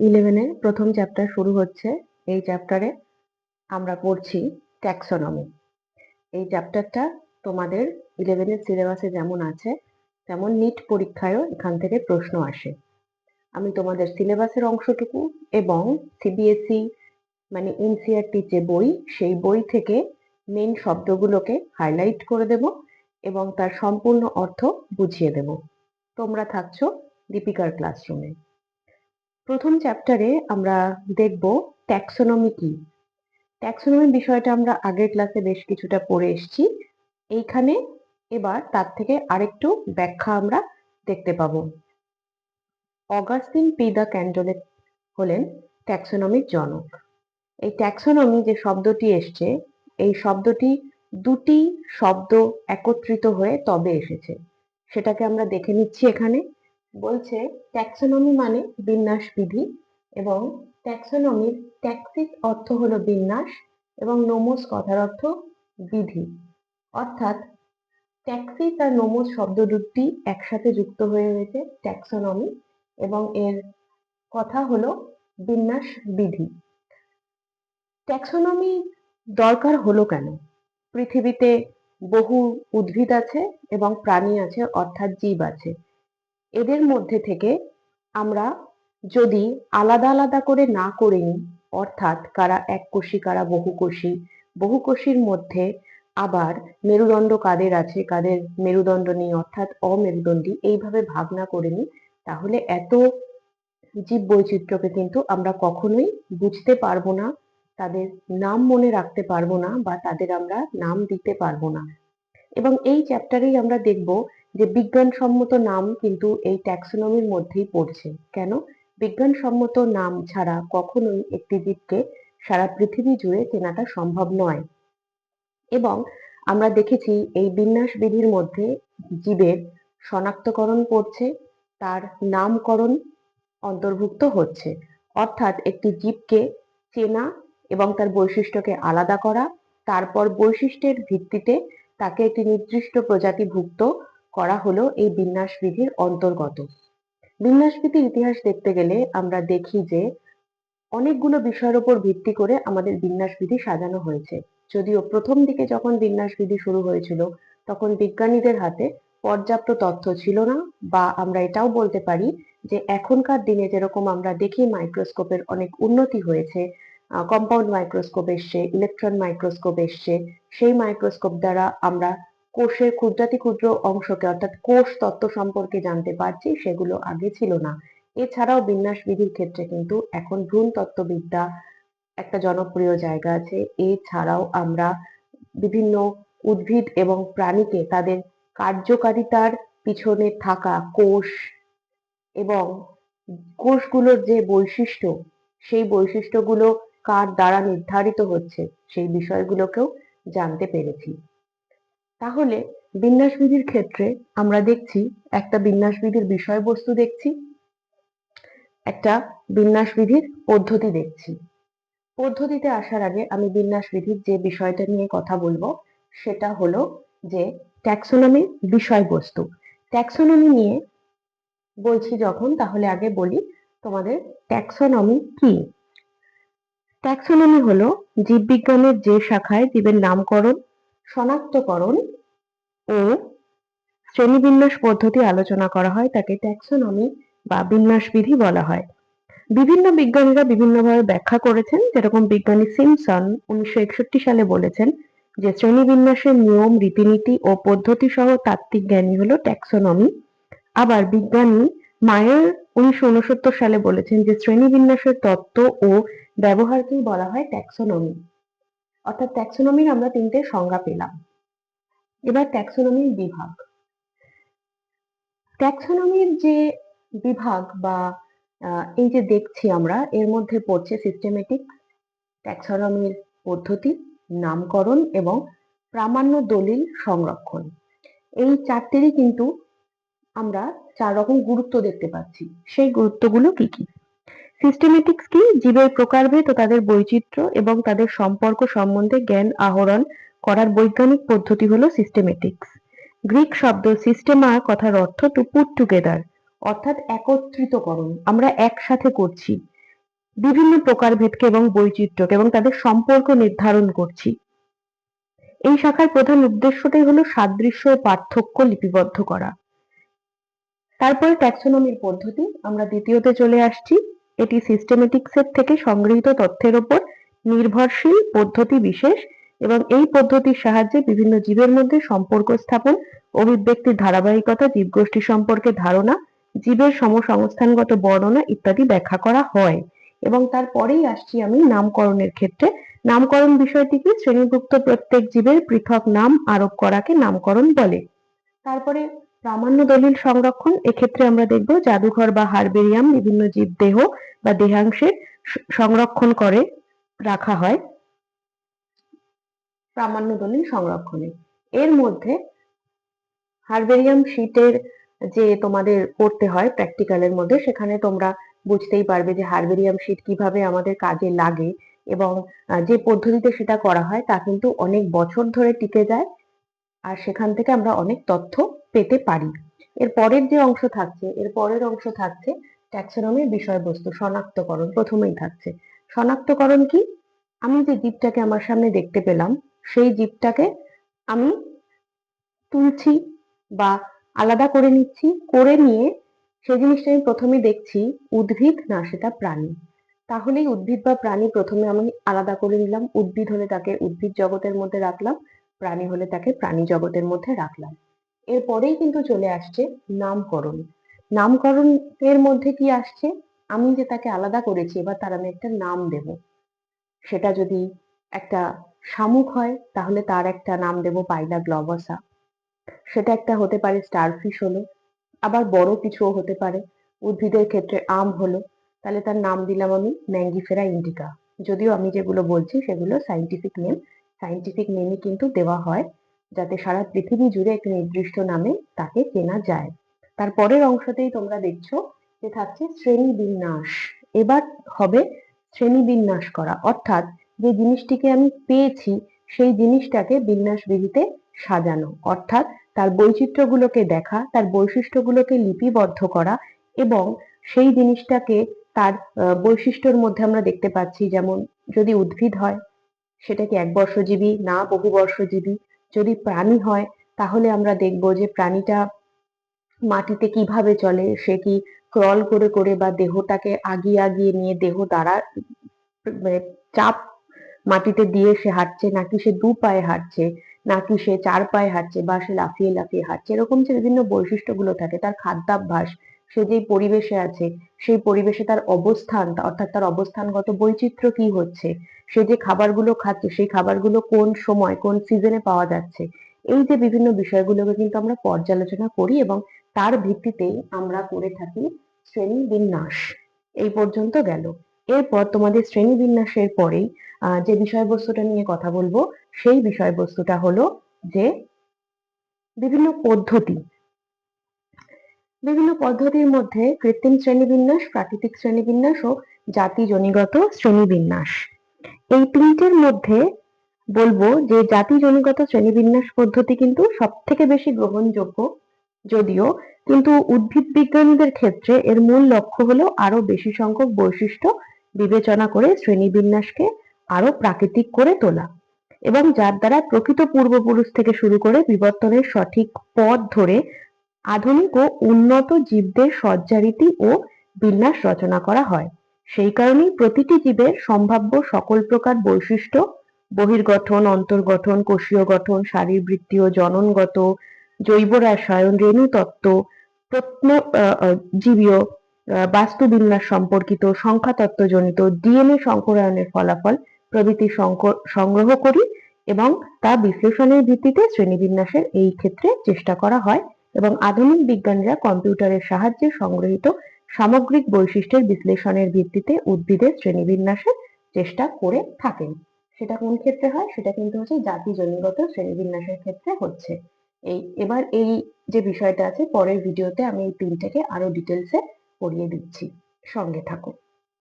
ইলেভেনের প্রথম চ্যাপ্টার শুরু হচ্ছে। এই চ্যাপ্টারে আমরা পড়ছি ট্যাক্সোনমি এই চ্যাপ্টারটা তোমাদের ইলেভেনের সিলেবাসে যেমন আছে, তেমন নিট পরীক্ষায়ও এখান থেকে প্রশ্ন আসে। আমি তোমাদের সিলেবাসের অংশটুকু এবং সিবিএসই মানে এনসিআরটি যে বই, সেই বই থেকে মেন শব্দগুলোকে হাইলাইট করে দেব এবং তার সম্পূর্ণ অর্থ বুঝিয়ে দেব। তোমরা থাকছো দীপিকার ক্লাসরুমে প্রথম চ্যাপ্টারে আমরা দেখব ট্যাক্সোনমি কি। ট্যাক্সোনমি বিষয়টা আমরা আগের ক্লাসে বেশ কিছুটা পড়ে এসেছি। এইখানে এবার তার থেকে আরেকটু ব্যাখ্যা আমরা দেখতে পাব। অগাস্টিন পি দা ক্যান্ডলে হলেন ট্যাক্সোনমির জনক। এই ট্যাক্সোনমি যে শব্দটি এসছে, এই শব্দটি দুটি শব্দ একত্রিত হয়ে তবে এসেছে। সেটাকে আমরা দেখে নিচ্ছি এখানে। বলছে ট্যাক্সোনমি মানে বিন্যাস বিধি এবং ট্যাক্সোনমির ট্যাক্সিস অর্থ হলো বিন্যাস এবং নোমোস কথার অর্থ বিধি। অর্থাৎ ট্যাক্সিস আর নোমোস শব্দ দুটি একসাথে যুক্ত হয়ে রয়েছে ট্যাক্সোনমি এবং এর কথা হলো বিন্যাস বিধি। ট্যাক্সোনমি দরকার হলো কেন? পৃথিবীতে বহু উদ্ভিদ আছে এবং প্রাণী আছে অর্থাৎ জীব আছে। এদের মধ্যে থেকে আমরা যদি আলাদা আলাদা করে না করে নিই, অর্থাৎ কারা এক কোষী, কারা বহুকোষী বহুকোষীর মধ্যে আবার মেরুদণ্ড কাদের আছে, কাদের মেরুদণ্ড নেই, অর্থাৎ অমেরুদণ্ডী এইভাবে ভাগ না করে নিই, তাহলে এত জীব বৈচিত্র্যকে কিন্তু আমরা কখনোই বুঝতে পারব না, তাদের নাম মনে রাখতে পারব না বা তাদের আমরা নাম দিতে পারব না। এবং এই চ্যাপ্টারেই আমরা দেখব যে বিজ্ঞানসম্মত নাম কিন্তু এই ট্যাক্সোনমির মধ্যেই পড়ছে। কেন? বিজ্ঞানসম্মত নাম ছাড়া কখনোই একটি জীবকে সারা পৃথিবী জুড়ে চেনাটা সম্ভব নয়। এবং আমরা দেখেছি এই বিন্যাস বিধির মধ্যে জীবের শনাক্তকরণ পড়ছে তার নামকরণ অন্তর্ভুক্ত হচ্ছে। অর্থাৎ একটি জীবকে চেনা এবং তার বৈশিষ্ট্যকে আলাদা করা, তারপর বৈশিষ্ট্যের ভিত্তিতে তাকে একটি নির্দিষ্ট প্রজাতিভুক্ত করা হলো এই বিন্যাস বিধির অন্তর্গত। বিন্যাস বিধির ইতিহাস দেখতে গেলে আমরা দেখি যে অনেকগুলো বিষয়ের উপর ভিত্তি করে আমাদের বিন্যাস বিধি সাজানো হয়েছে। যদিও প্রথম দিকে যখন বিন্যাস বিধি শুরু হয়েছিল, তখন বিজ্ঞানীদের হাতে পর্যাপ্ত তথ্য ছিল না বা আমরা এটাও বলতে পারি যে এখনকার দিনে যেরকম আমরা দেখি মাইক্রোস্কোপের অনেক উন্নতি হয়েছে কম্পাউন্ড মাইক্রোস্কোপ এসছে ইলেকট্রন মাইক্রোস্কোপ এসছে, সেই মাইক্রোস্কোপ দ্বারা আমরা কোষের ক্ষুদ্রাতি ক্ষুদ্র অংশকে অর্থাৎ কোষ তত্ত্ব সম্পর্কে জানতে পারছি, সেগুলো আগে ছিল না। এছাড়াও বিন্যাস বিধির ক্ষেত্রে কিন্তু এখন ভ্রূণ তত্ত্ববিদ্যা একটা জনপ্রিয় জায়গা আছে। এছাড়াও আমরা বিভিন্ন উদ্ভিদ এবং প্রাণীকে তাদের কার্যকারিতার পিছনে থাকা কোষ এবং কোষগুলোর যে বৈশিষ্ট্য, সেই বৈশিষ্ট্যগুলো কার দ্বারা নির্ধারিত হচ্ছে, সেই বিষয়গুলোকেও জানতে পেরেছি। তাহলে বিন্যাস বিধির ক্ষেত্রে আমরা দেখছি একটা বিন্যাস বিধির বিষয়বস্তু দেখছি, একটা বিন্যাস বিধির পদ্ধতি দেখছি। পদ্ধতিতে আসার আগে আমি বিন্যাস বিধির যে বিষয়টা নিয়ে কথা বলব, সেটা হলো যে ট্যাক্সোনমির বিষয়বস্তু। ট্যাক্সোনমি নিয়ে বলছি যখন, তাহলে আগে বলি তোমাদের ট্যাক্সোনমি কি? ট্যাক্সোনমি হলো জীববিজ্ঞানের যে শাখায় জীবের নামকরণ শনাক্তকরণ ও শ্রেণীবিন্যাস পদ্ধতি আলোচনা করা হয়, তাকে ট্যাক্সোনমি বা বিন্যাস বিধি বলা হয়। বিভিন্ন বিজ্ঞানীরা বিভিন্নভাবে ব্যাখ্যা করেছেন, যেরকম বিজ্ঞানী সিমসন উনিশশো একষট্টি সালে বলেছেন যে শ্রেণীবিন্যাসের নিয়ম, রীতিনীতি ও পদ্ধতি সহ তাত্ত্বিক জ্ঞানী হলো ট্যাক্সোনমি আবার বিজ্ঞানী মায়ের উনিশশো উনসত্তর সালে বলেছেন যে শ্রেণীবিন্যাসের তত্ত্ব ও ব্যবহারকেই বলা হয় ট্যাক্সোনমি অর্থাৎ ট্যাক্সোনমির আমরা তিনটে সংজ্ঞা পেলাম। এবার ট্যাক্সোনমির বিভাগ। ট্যাক্সোনমির যে বিভাগ বা এই যে দেখছি আমরা, এর মধ্যে পড়ছে সিস্টেমেটিক ট্যাক্সোনমির পদ্ধতি, নামকরণ এবং প্রামাণ্য দলিল সংরক্ষণ। এই চারটেরই কিন্তু আমরা চার রকম গুরুত্ব দেখতে পাচ্ছি। সেই গুরুত্বগুলো কি কি? সিস্টেমেটিক্স কি? জীবের প্রকারভেদ ও তাদের বৈচিত্র্য এবং তাদের সম্পর্ক সম্বন্ধে জ্ঞান আহরণ করার বৈজ্ঞানিক পদ্ধতি হলো সিস্টেমেটিক্স গ্রিক শব্দ সিস্টেমা কথার অর্থ টু পুট টুগেদার অর্থাৎ একত্রিতকরণ, আমরা একসাথে করছি। বিভিন্ন প্রকারভেদকে এবং বৈচিত্র্যকে এবং তাদের সম্পর্ক নির্ধারণ করছি। এই শাখার প্রধান উদ্দেশ্যটাই হলো সাদৃশ্য ও পার্থক্য লিপিবদ্ধ করা। তারপরে ট্যাক্সোনমির পদ্ধতি, আমরা দ্বিতীয়তে চলে আসছি। এটি সিস্টেমেটিক্সের থেকে সংগৃহীত তথ্যের ওপর নির্ভরশীল পদ্ধতি বিশেষ এবং এই পদ্ধতির সাহায্যে বিভিন্ন জীবের মধ্যে সম্পর্ক স্থাপন, অভিব্যক্তির ধারাবাহিকতা, জীবগোষ্ঠী সম্পর্কে ধারণা, জীবের সমসংস্থানগত বর্ণনা ইত্যাদি ব্যাখ্যা করা হয়। এবং তারপরেই আসছি আমি নামকরণের ক্ষেত্রে। নামকরণ বিষয়টিকে শ্রেণীভুক্ত প্রত্যেক জীবের পৃথক নাম আরোপ করাকে নামকরণ বলে। তারপরে প্রামাণ্য দলিল সংরক্ষণ, এক্ষেত্রে আমরা দেখব জাদুঘর বা হারবেরিয়াম বিভিন্ন জীব দেহ বা দেহাংশের সংরক্ষণ করে, রাখা হয়। প্রামাণ্য দলিল সংরক্ষণে। এর মধ্যে হারবেরিয়াম শীটের যে তোমাদের করতে হয় প্র্যাকটিক্যালের মধ্যে, সেখানে তোমরা বুঝতেই পারবে যে হারবেরিয়াম শীট কীভাবে আমাদের কাজে লাগে এবং যে পদ্ধতিতে সেটা করা হয় তা কিন্তু অনেক বছর ধরে টিকে যায়। আর সেখান থেকে আমরা অনেক তথ্য পেতে পারি। এর পরের যে অংশ থাকছে, এর পরের অংশ থাকছে ট্যাক্সোনমির বিষয়বস্তু, শনাক্তকরণ, প্রথমেই থাকছে। শনাক্তকরণ কি? আমি যে জীবটাকে আমার সামনে দেখতে পেলাম, সেই জীবটাকে আমি তুলছি বা আলাদা করে নিচ্ছি, করে নিয়ে সেই জিনিসটা আমি প্রথমে দেখছি, উদ্ভিদ না সেটা প্রাণী। তাহলেই উদ্ভিদ বা প্রাণী প্রথমে আমি আলাদা করে নিলাম, উদ্ভিদ হলে তাকে উদ্ভিদ জগতের মধ্যে রাখলাম, প্রাণী হলে তাকে প্রাণী জগতের মধ্যে রাখলাম। এরপরেই কিন্তু চলে আসছে নামকরণ। নামকরণের মধ্যে কি আসছে? আমি যে তাকে আলাদা করেছি, এবার তার আমি একটা নাম দেব। সেটা যদি একটা শামুক হয়, তাহলে তার একটা নাম দেব পাইলা গ্লবাসা। সেটা একটা হতে পারে স্টারফিশ হলো, আবার বড় কিছুও হতে পারে। উদ্ভিদের ক্ষেত্রে আম হলো, তাহলে তার নাম দিলাম আমি ম্যাঙ্গিফেরা ইন্ডিকা। যদিও আমি যেগুলো বলছি, সেগুলো সাইন্টিফিক নেম সাইন্টিফিক নেমই কিন্তু দেওয়া হয় যাতে সারা পৃথিবী জুড়ে একটি নির্দিষ্ট নামে তাকে চেনা যায়। তারপরের অংশতেই তোমরা দেখছ যে থাকছে শ্রেণি বিন্যাস এবার হবে শ্রেণি বিন্যাস করা। অর্থাৎ যে জিনিসটিকে আমি পেয়েছি, সেই জিনিসটাকে বিন্যাস বিধিতে সাজানো। অর্থাৎ তার বৈচিত্র্যগুলোকে দেখা, তার বৈশিষ্ট্যগুলোকে লিপিবদ্ধ করা এবং সেই জিনিসটাকে তার বৈশিষ্ট্যর মধ্যে আমরা দেখতে পাচ্ছি। যেমন যদি উদ্ভিদ হয় সেটা কি এক বর্ষজীবী না বহু বর্ষজীবী যদি প্রাণী হয়, তাহলে আমরা দেখব যে প্রাণীটা মাটিতে কীভাবে চলে, সে কি ক্রল করে করে বা দেহটাকে আগিয়ে আগিয়ে নিয়ে দেহ দ্বারা মানে চাপ মাটিতে দিয়ে সে হাঁটছে, নাকি সে দু পায়ে হাঁটছে, নাকি সে চার পায়ে হাঁটছে বা সে লাফিয়ে লাফিয়ে হাঁটছে, এরকম যে বিভিন্ন বৈশিষ্ট্যগুলো থাকে, তার খাদ্যাভ্যাস সে যেই পরিবেশে আছে, সেই পরিবেশে তার অবস্থান, অর্থাৎ তার অবস্থানগত বৈচিত্র্য কি হচ্ছে? সে যে খাবারগুলো খাচ্ছে, সেই খাবারগুলো কোন সময়, কোন সিজনে পাওয়া যাচ্ছে? এই যে বিভিন্ন বিষয়গুলোকে কিন্তু আমরা পর্যালোচনা করি এবং তার ভিত্তিতেই আমরা করে থাকি শ্রেণি বিন্যাস এই পর্যন্ত গেল। এরপর তোমাদের শ্রেণি বিন্যাসের পরেই যে বিষয়বস্তুটা নিয়ে কথা বলব, সেই বিষয়বস্তুটা হলো যে বিভিন্ন পদ্ধতি বিভিন্ন পদ্ধতির মধ্যে কৃত্রিম শ্রেণীবিন্যাস, প্রাকৃতিক শ্রেণীবিন্যাস ও জাতি জনিগত শ্রেণীবিন্যাস। এই তিনটের মধ্যে বলব যে জাতি জনিগত শ্রেণীবিন্যাস পদ্ধতি কিন্তু সব থেকে বেশি গ্রহণযোগ্য যদিও, কিন্তু উদ্ভিদ বিজ্ঞানীদের ক্ষেত্রে এর মূল লক্ষ্য হলো আরও বেশি সংখ্যক বৈশিষ্ট্য বিবেচনা করে শ্রেণীবিন্যাসকে আরও প্রাকৃতিক করে তোলা এবং যার দ্বারা প্রকৃত পূর্বপুরুষ থেকে শুরু করে বিবর্তনের সঠিক পথ ধরে আধুনিক ও উন্নত জীবদের সজ্জারীতি ও বিন্যাস রচনা করা হয়। সেই কারণেই প্রতিটি জীবের সম্ভাব্য সকল প্রকার বৈশিষ্ট্য, বহির্গঠন, অন্তর্গঠন, কোষীয় গঠন শারীরবৃত্তীয় জননগত, জৈব রসায়ন রেণুতত্ত্ব প্রত্ন জীবীয় বাস্তুবিন্যাস সম্পর্কিত, সংখ্যাতত্ত্বজনিত, ডিএনএ সংকরায়নের ফলাফল প্রভৃতি সংগ্রহ করি এবং তা বিশ্লেষণের ভিত্তিতে শ্রেণীবিন্যাসের এই ক্ষেত্রে চেষ্টা করা হয়। এবং আধুনিক বিজ্ঞানীরা কম্পিউটারের সাহায্যে সংগৃহীত সামগ্রিক বৈশিষ্ট্যের বিশ্লেষণের ভিত্তিতে উদ্ভিদের শ্রেণীবিন্যাসের চেষ্টা করে থাকেন। সেটা কোন ক্ষেত্রে হয়? সেটা কিন্তু হচ্ছে জাতি জনিগত শ্রেণীবিন্যাসের ক্ষেত্রে হচ্ছে। এই, এবার এই যে বিষয়টা আছে, পরের ভিডিওতে আমি এই তিনটাকে আরও ডিটেলসে পড়িয়ে দিচ্ছি। সঙ্গে থাকো